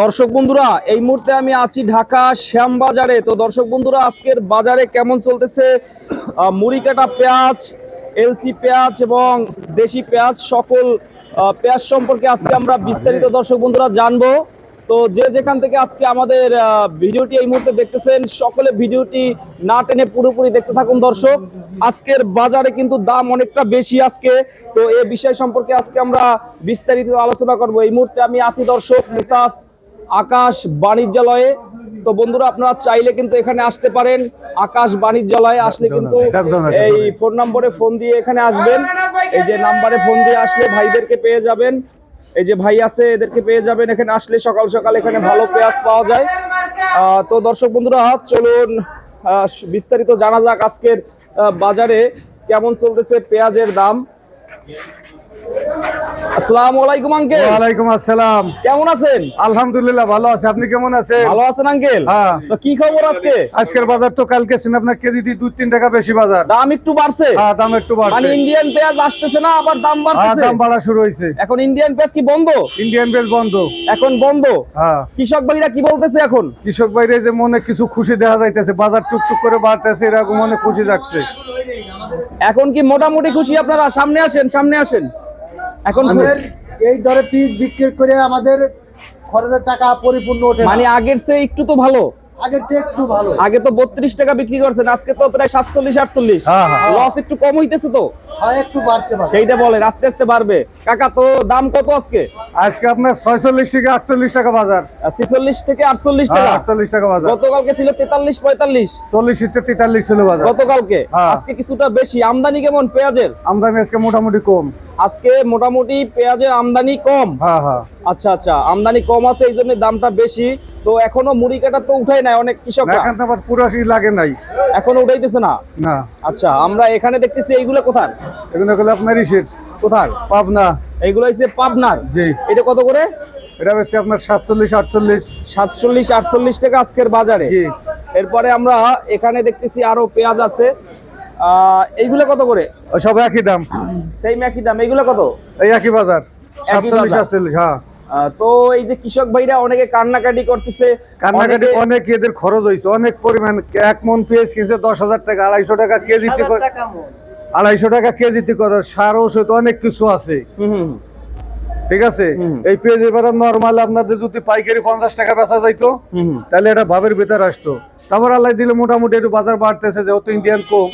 দর্শক বন্ধুরা, এই মুহূর্তে আমি আছি ঢাকা শ্যামবাজারে। তো দর্শক বন্ধুরা, আজকের বাজারে কেমন চলতেছে? মুড়ি কাটা পেঁয়াজ, এলসি পেঁয়াজ এবং দেশি পেঁয়াজ, সকল পেঁয়াজ সম্পর্কে আজকে আমরা বিস্তারিত দর্শক বন্ধুরা জানব। তো যে যেখান থেকে আজকে আমাদের ভিডিওটি এই মুহূর্তে দেখতেছেন সকলে ভিডিওটি না টেনে পুরোপুরি দেখতে থাকুন দর্শক। আজকের বাজারে কিন্তু দাম অনেকটা বেশি আজকে। তো এ বিষয় সম্পর্কে আজকে আমরা বিস্তারিত আলোচনা করব। এই মুহূর্তে আমি আছি দর্শক মিসাস আকাশ বাণিজ্যালয়ে। তো বন্ধুরা আপনারা চাইলে কিন্তু এখানে আসতে পারেন। আকাশ বাণিজ্যালয়ে আসলে কিন্তু এই ফোন নম্বরে ফোন দিয়ে এখানে আসবেন। এই যে নাম্বারে ফোন দিয়ে আসলে ভাইদেরকে পেয়ে যাবেন। এই যে ভাই আছে, এদেরকে পেয়ে যাবেন। এখানে আসলে সকাল সকাল এখানে ভালো পেঁয়াজ পাওয়া যায়। তো দর্শক বন্ধুরা, চলুন বিস্তারিত জানা যাক আজকের বাজারে কেমন চলতেছে পেঁয়াজের দাম। আসসালামু আলাইকুম আঙ্কেল ওয়ালাইকুম আসসালাম। কেমন আছেন? আলহামদুলিল্লাহ ভালো আছে। আপনি কেমন আছেন? ভালো আছেন আঙ্কেল হ্যাঁ। তো কি খবর আজকে? আজকের বাজার তো কালকে ছিল আপনার কেজি দিয়ে দুই তিন টাকা বেশি বাজার। দাম একটু বাড়ছে। হ্যাঁ দাম একটু মানে ইন্ডিয়ান পেঁয়াজ আসতেছে না আবার দাম হ্যাঁ দাম বাড়া শুরু হয়েছে। এখন ইন্ডিয়ান পেঁয়াজ কি বন্ধ? ইন্ডিয়ান বেল বন্ধ। এখন বন্ধ? হ্যাঁ। কৃষক ভাইরা কি বলতেছে এখন? কৃষক বাইরে যে মনে কিছু খুশি দেখা যাইতেছে বাজার টুকটুক করে বাড়তেছে এরকম মনে খুশি যাচ্ছে। এখন কি মোটামুটি খুশি আপনারা? সামনে আসেন সামনে আসেন। এখন আমাদের এই দরে পিস বিক্রি করে আমাদের খরচের টাকা পরিপূর্ণ ওঠে মানে আগের চেয়ে একটু তো ভালো। আগের চেয়ে একটু ভালো। আগে তো বত্রিশ টাকা বিক্রি করছেন আজকে তো প্রায় সাতচল্লিশ আটচল্লিশ। হ্যাঁ, হ্যাঁ। লস একটু কম হইতেছে তো। হয় একটু বাড়ছে বাড়ছে। সেইটা বলেন আস্তে আস্তে বাড়বে। কাকা তো দাম কত আজকে? আজকে আপনার ছয়চল্লিশ থেকে আটচল্লিশ টাকা বাজার। ছিচল্লিশ থেকে আটচল্লিশ টাকা? আটচল্লিশ টাকা বাজার। গতকালকে ছিল তেতাল্লিশ পঁয়তাল্লিশ। চল্লিশ থেকে তেতাল্লিশ ছিল বাজার। গতকালকে? হ্যাঁ। আজকে কিছুটা বেশি। আমদানি কেমন পেঁয়াজের? আমদানি আজকে মোটামুটি কম। আজকে মোটামুটি পেঁয়াজের আমদানি কম। হ্যাঁ হ্যাঁ। আচ্ছা আচ্ছা। আমদানি কম আছে এই জন্য দামটা বেশি। তো এখনও মুড়ি কাটা তো উঠাই নাই অনেক আবার পুরাশি লাগে নাই। এখনও উঠাইতেছে না? না। আচ্ছা আমরা এখানে দেখতেছি এইগুলো কোথার? এগুলো হলো আপনার ইসের। কোথার? পাবনা। এইগুলো হচ্ছে পাবনার? জি। এটা কত করে? এটা বেশি আপনার সাতচল্লিশ আটচল্লিশ। সাতচল্লিশ আটচল্লিশ টাকা আজকের বাজারে। জি। এরপরে আমরা এখানে দেখতেছি আরও পেঁয়াজ আছে। এইগুলো কত করে? সব একই দাম। সেই একই দাম। এইগুলো কত? এই একই বাজার। সাতচল্লিশ আটচল্লিশ হ্যাঁ। তো এই যে কৃষক ভাইরা অনেকে কান্নাকাটি করতেছে কান্নাকাটি অনেক এদের খরচ হয়েছে অনেক পরিমাণ। এক মন পেঁয়াজ কিনছে দশ হাজার টাকা আড়াইশো টাকা কেজিতে আড়াইশো টাকা কেজিতে করে সার ওষুধ অনেক কিছু আছে। ঠিক আছে? এই পেঁয়াজ এবার নর্মাল আপনাদের যদি পাইকারি পঞ্চাশ টাকা বেচা যাইতো। তাহলে এটা ভাবের ভিতর আসতো। তারপর আল্লাহ দিলে মোটামুটি একটু বাজার বাড়তেছে যেহেতু ইন্ডিয়ান কম।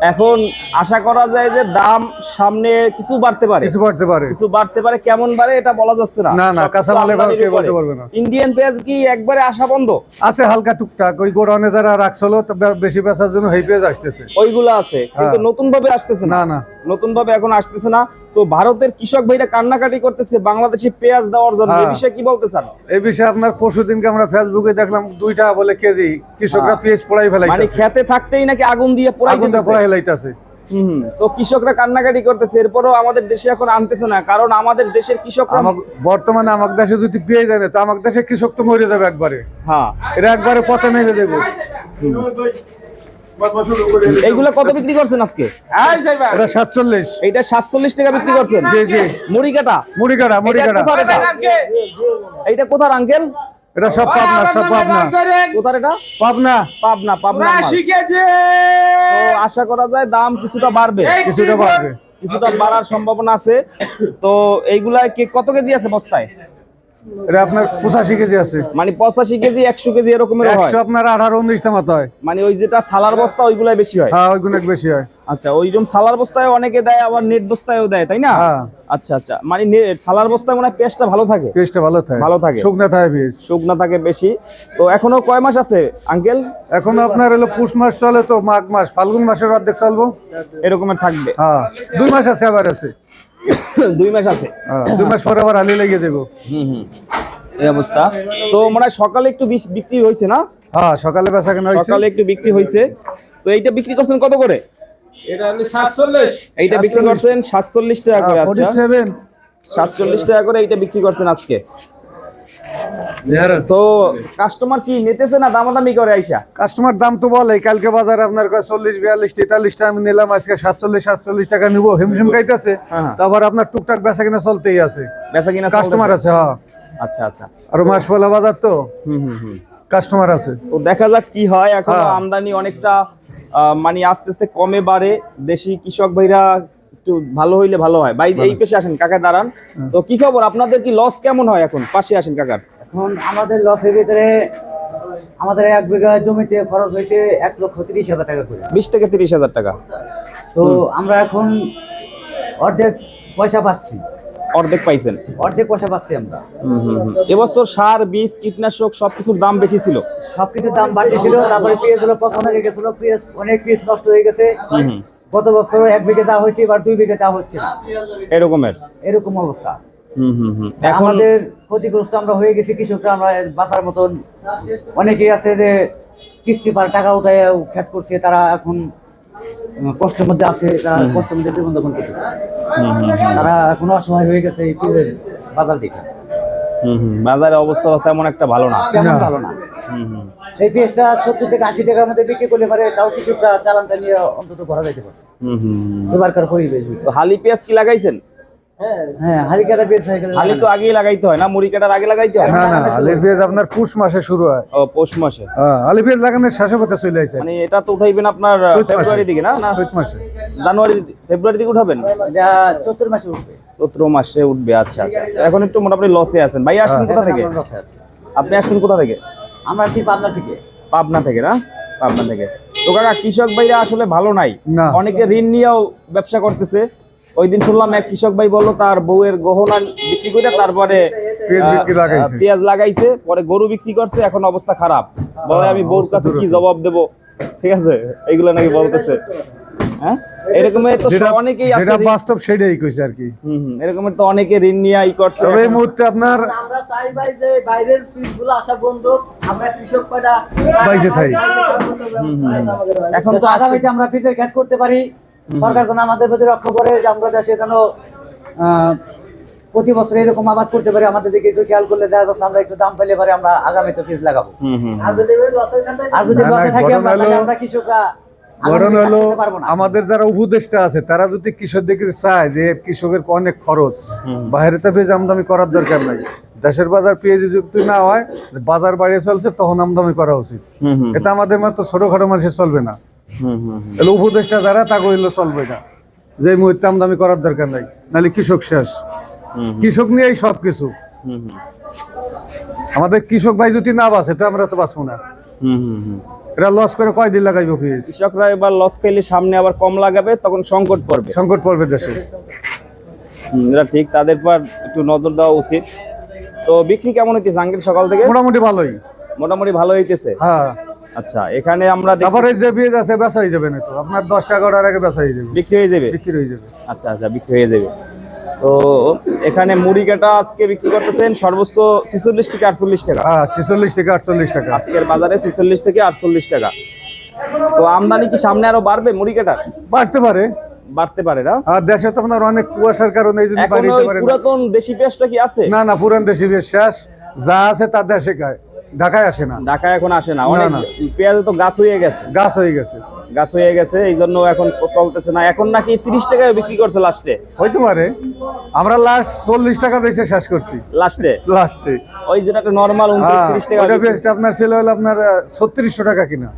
এখন আশা করা যায় যে দাম সামনে কিছু বাড়তে পারে। কিছু বাড়তে পারে। কিছু বাড়তে পারে কেমন বাড়ে এটা বলা যাচ্ছে না। না, না, কাঁচামালে কেউ বলতে পারবে না। ইন্ডিয়ান পেঁয়াজ কি একবারে আশা বন্ধ? আছে হালকা টুকটাক ওই গোডাউনে যারা রাখছিল তো বেশি বেচার জন্য হেই পেঁয়াজ আসতেছে। ওইগুলো আছে কিন্তু হ্যাঁ। নতুন ভাবে আসতেছে না না। না নতুন ভাবে এখন আসতেছে না। তো ভারতের কৃষক ভাইরা কান্নাকাটি করতেছে বাংলাদেশে পেঁয়াজ দেওয়ার জন্য। এই হ্যাঁ। বিষয়ে কি বলতে চান এই বিষয়ে আপনার পরশু দিনকে আমরা ফেসবুকে দেখলাম দুই টাকা বলে কেজি কৃষকরা হ্যাঁ। পেঁয়াজ পোড়াই মানে খেতে থাকতেই নাকি আগুন দিয়ে পোড়াই ফেলাইতেছে। তো কৃষকরা কান্নাকাটি করতেছে এরপরও আমাদের দেশে এখন আনতেছে না কারণ আমাদের দেশের কৃষকরা বর্তমানে আমার দেশে যদি পেঁয়াজ আনে তো আমার দেশে কৃষক তো মরে যাবে একবারে। হ্যাঁ। এটা একবারে পথে মেরে দেবো। এইগুলো কত বিক্রি করছেন আজকে? এটা সাতচল্লিশ। এইটা সাতচল্লিশ টাকা বিক্রি করছেন? জি জি। মুড়ি কাটা মুড়ি কাটা মুড়ি কাটা এইটা কোথার আঙ্কেল? এটা সব পাবনা সব পাবনা। কোথার এটা? পাবনা। পাবনা পাবনা আশা করা যায় দাম কিছুটা বাড়বে। কিছুটা বাড়বে। কিছুটা বাড়ার সম্ভাবনা আছে। তো এইগুলা কি কত কেজি আছে বস্তায়? এটা আপনার পঁচাশি কেজি আছে। মানে পঁচাশি কেজি একশো কেজি এরকমের হয়। একশো আপনার আঠারো উনিশ টামাতে হয়। মানে ওই যেটা সালার বস্তা ওইগুলাই বেশি হয়। হ্যাঁ ওইগুলো বেশি হয়। আচ্ছা ওইরকম সালার বস্তায় অনেকে দেয় আবার নেট বস্তায়ও দেয় তাই না? হ্যাঁ। আচ্ছা আচ্ছা মানে সালার বস্তায় মনে হয় পেস্টটা ভালো থাকে? পেঁয়াজটা ভালো থাকে। ভালো থাকে। শুকনা থাকে পেঁয়াজ শুকনা থাকে বেশি। তো এখনও কয় মাস আছে আঙ্কেল? এখন আপনার হলো পুষ মাস চলে তো মাঘ মাস ফাল্গুন মাসের অর্ধেক চলবো। এরকমের থাকবে। হ্যাঁ দুই মাস আছে আবার আছে। দুই মাস আছে। হ্যাঁ, দুই মাস পরে আবার আলি লেগে যাব হুম হুম। এই অবস্থা। তো মানে সকালে একটু বিশ- বিক্রি হয়েছে না? হ্যাঁ সকালে বেচা কেনা হয়েছে সকালে একটু বিক্রি হয়েছে তো এইটা বিক্রি করছেন কত করে? এইটা বিক্রি করছেন সাতচল্লিশ টাকা করে আচ্ছা। সাতচল্লিশ টাকা করে এইটা বিক্রি করছেন আজকে। তো কাস্টমার কি নিতেছে না দামাদামি করে আইসা? কাস্টমার দাম তো বলে কালকে বাজারে আপনার কাছে চল্লিশ বিয়াল্লিশ তেতাল্লিশটা আমি নিলাম আজকে সাতচল্লিশ সাতচল্লিশ টাকা নিবো হিমশিম খাইতেছে। হ্যাঁ। তারপর আপনার টুকটাক বেচা কিনা চলতেই আছে। বেচা কিনা কাস্টমার আছে হ্যাঁ। আচ্ছা আচ্ছা। আর মাস বাজার তো? হুম হুম হুম। কাস্টমার আছে। তো দেখা যাক কি হয়। এখন হ্যাঁ। আমদানি অনেকটা আহ, মানে আস্তে আস্তে কমে বাড়ে। দেশি কৃষক ভাইরা একটু ভালো হইলে ভালো হয়। ভাই এই পেশে আসেন কাকা দাঁড়ান। তো কি খবর? আপনাদের কি লস কেমন হয় এখন? পাশে আসেন কাকার। এখন আমাদের লসের ভিতরে আমাদের এক বিঘা জমিতে খরচ হয়েছে এক লক্ষ তিরিশ হাজার টাকা করে। বিশ থেকে তিরিশ হাজার টাকা। তো আমরা এখন অর্ধেক পয়সা পাচ্ছি। অর্ধেক পাইছেন। অর্ধেক পয়সা পাচ্ছি আমরা। হুম হুম হুম। এবছর সার বীজ কীটনাশক সবকিছুর দাম বেশি ছিল। সবকিছুর দাম বাড়তি ছিল তারপরে পেঁয়াজ হলো পছন্দ হয়ে গেছিল পেঁয়াজ অনেক পিস নষ্ট হয়ে গেছে। গত বছর এক বিঘে যা হয়েছে এবার দুই বিঘে তা হচ্ছে না। এরকমের। এরকম অবস্থা। হুম হুম হুম। এখন আমাদের ক্ষতিগ্রস্ত আমরা হয়ে গেছি কৃষকরা আমরা বাঁচার মতন। অনেকেই আছে যে কিস্তি পার টাকা উঠায় খেত করছে তারা এখন কষ্টের মধ্যে আছে তারা কষ্টের মধ্যে জীবনযাপন করতেছে। হুম হুম হুম। তারা এখন অসহায় হয়ে গেছে বাজার দেখে হুম হুম বাজারের অবস্থা তেমন একটা ভালো না। তেমন ভালো না। হুম হুম। এই পেঁয়াজটা সত্তর থেকে আশি টাকার মধ্যে বিক্রি করলে পারে তাও কৃষকরা চালানটা নিয়ে অন্তত ঘরে যেতে পারে। হুম হুম হুম। এবারকার পরিবেশ। তো হালি পেঁয়াজ কি লাগাইছেন? হ্যাঁ হয়ে হালি তো লাগাইতে হয় না? মুড়ি কাটার আগে লাগাইতে হয়? না না আপনার পুষ মাসে শুরু হয়। ও পৌষ মাসে? হ্যাঁ আলি পেঁয়াজ লাগানোর শেষে পথে চলে আসে। মানে এটা তো উঠাইবেন আপনার ফেব্রুয়ারি দিকে না? না? চৈত মাসে। জানুয়ারি ফেব্রুয়ারি দিকে উঠাবেন? এটা চতুর মাসে উঠবে। চৈত্র মাসে উঠবে আচ্ছা আচ্ছা। এখন একটু মোটামুটি লসে আছেন। ভাই আসছেন কোথা থেকে। আপনি আসছেন কোথা থেকে? আমরা পাবনা থেকে। পাবনা থেকে না? পাবনা থেকে। তো কাকা কৃষক ভাইরা আসলে ভালো নাই। অনেকে ঋণ নিয়েও ব্যবসা করতেছে। ওই দিন শুনলাম এক কৃষক ভাই বলল তার বউয়ের গহনা বিক্রি করে তারপরে পেঁয়াজ লাগাইছে। পরে গরু বিক্রি করছে এখন অবস্থা খারাপ। বলে আমি বউর কাছে কি জবাব দেব? ঠিক আছে? এইগুলো নাকি বলতেছে। হ্যাঁ? এরকমের তো অনেকেই আছে যেটা বাস্তব সেটাই কইছে আর কি। হুম হুম, এরকমের তো অনেকে ঋণ নিয়ে ই করছে তবে এই এখন- মুহূর্তে আপনার আমরা চাই ভাই যে বাইরের পিসগুলো আসা বন্ধ আমরা কৃষক কয়টা বাইরে থাকি। এখন তো তো আগামীতে আমরা পিসের খেত করতে পারি। সরকার যেন আমাদের প্রতি রক্ষা করে যে আমরা দেশে যেন প্রতি বছর এরকম আবাদ করতে পারি আমাদের দিকে একটু খেয়াল করলে দেখা যাচ্ছে আমরা একটু দাম পেলে পারে আমরা আগামীতে পিস লাগাবো। আর যদি যদি লসে থাকি আমরা কৃষকরা হলো আমাদের যারা উপদেষ্টা আছে তারা যদি কৃষকদের চায় যে কৃষকের অনেক খরচ বাইরে তো পেঁয়াজ আমদানি করার দরকার নাই। দেশের বাজার পেঁয়াজ যুক্তি না হয় বাজার বাড়িয়ে চলছে তখন আমদানি করা উচিত। এটা আমাদের মতো ছোটখাটো মানুষের চলবে না। তাহলে উপদেষ্টা যারা তা কইলে চলবে না। যে মুহূর্তে আমদানি করার দরকার নাই নাহলে কৃষক শেষ। কৃষক নিয়েই সব কিছু হুম হুম। আমাদের কৃষক ভাই যদি না বাঁচে তো আমরা তো বাঁচবো না। হুম হুম হুম। এরা লস করে কয়দিন লাগাইবো পেঁয়াজ কৃষকরা এবার লস খাইলে সামনে আবার কম লাগাবে তখন সংকট পড়বে। সংকট পড়বে দেশে। হুম, এটা ঠিক তাদের পর একটু নজর দেওয়া উচিত। তো বিক্রি কেমন হইতেছে আঙ্কেল সকাল থেকে? মোটামুটি ভালোই। মোটামুটি ভালো হইতেছে? হ্যাঁ। আচ্ছা এখানে আমরা তারপরে যে পেঁয়াজ আছে বেচা হয়ে যাবে না তো আপনার দশ টাকা আগে বেচা হয়ে যাবে। বিক্রি হয়ে যাবে? বিক্রি হয়ে যাবে। আচ্ছা আচ্ছা বিক্রি হয়ে যাবে। তো এখানে মুড়ি কাটা আজকে বিক্রি করতেছেন সর্বোচ্চ ছিচল্লিশ থেকে আটচল্লিশ টাকা। হ্যাঁ ছেচল্লিশ থেকে আটচল্লিশ টাকা। আজকের বাজারে ছিচল্লিশ থেকে আটচল্লিশ টাকা। তো আমদানি কি সামনে আরও বাড়বে মুড়ি কাটার বাড়তে পারে। বাড়তে পারে না? আর দেশে তো আপনার অনেক কুয়াশার কারণে এই জন্য বাড়িতে পারে পুরাতন দেশি পেঁয়াজটা কি আছে? না না পুরান দেশি বেশ শেষ। যা আছে তা দেশে খায়। ঢাকায় আসে না। ঢাকায় এখন আসে না। অনেক না। পেঁয়াজে তো গাছ হয়ে গেছে। গাছ হয়ে গেছে। গাছ হয়ে গেছে এই জন্য এখন চলতেছে না। এখন নাকি তিরিশ টাকায় বিক্রি করছে লাস্টে হইতে পারে। আমরা লাস্ট চল্লিশ টাকা বেশি শেষ করছি। লাস্টে লাস্টে ওই যেটা একটা নর্মাল উনত্রিশ তিরিশ টাকা বেস্ট আপনার ছিল হলো আপনার ছত্রিশশো টাকা কিনা।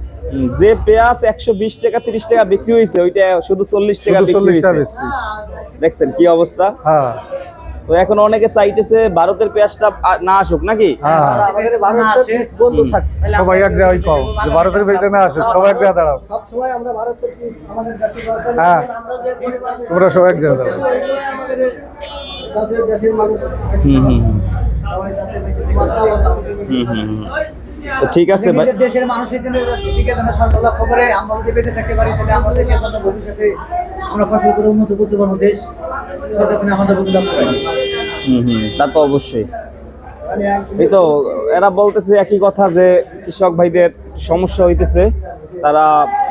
যে পেঁয়াজ একশো বিশ টাকা তিরিশ টাকা বিক্রি হয়েছে ওইটা শুধু চল্লিশ টাকা বিক্রি হয়েছে দেখছেন কি অবস্থা? হ্যাঁ। তো এখন অনেকে চাইতেছে ভারতের পেঁয়াজটা না আসুক নাকি? হ্যাঁ। সবাই এক জায়গায় পাও। যে ভারতের না আসে সবাই এক জায়গায় দাঁড়াও। সব সময় আমরা ভারতের পিস আমাদের দেশে দরকার নেই। হ্যাঁ। আমরা যে পরিমাণ তোমরা সবাই এক জায়গায় দাঁড়াও। হুম হুম হুম। হুম ঠিক আছে ভাই। দেশের মানুষের জন্য দিকে যেন করে আমরা যদি বেঁচে থাকতে পারি তাহলে আমাদের দেশের ভবিষ্যতে আমরা ফসল করে উন্নত করতে পারব দেশ। সরকার আমাদের প্রতি লক্ষ্য হুম। হুম তা তো অবশ্যই। এই তো এরা বলতেছে একই কথা যে কৃষক ভাইদের সমস্যা হইতেছে তারা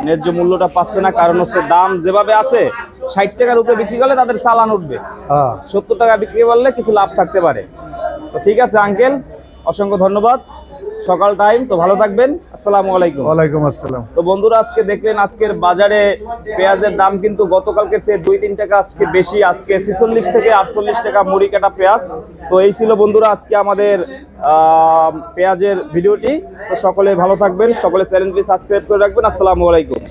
ন্যায্য মূল্যটা পাচ্ছে না কারণ হচ্ছে দাম যেভাবে আছে ষাট টাকার উপরে বিক্রি করলে তাদের চালান উঠবে। হ্যাঁ। সত্তর টাকা বিক্রি করলে কিছু লাভ থাকতে পারে। তো ঠিক আছে আঙ্কেল অসংখ্য ধন্যবাদ। সকাল টাইম তো ভালো থাকবেন। আসসালামু আলাইকুম। ওয়ালাইকুম আসসালাম। তো বন্ধুরা আজকে দেখলেন আজকের বাজারে পেঁয়াজের দাম কিন্তু গতকালকে সে দুই তিন টাকা আজকে বেশি। আজকে ছেচল্লিশ থেকে আটচল্লিশ টাকা মুড়ি কাটা পেঁয়াজ। তো এই ছিল বন্ধুরা আজকে আমাদের পেঁয়াজের ভিডিওটি। তো সকলে ভালো থাকবেন। সকলে চ্যানেলটি সাবস্ক্রাইব করে রাখবেন। আসসালামু আলাইকুম।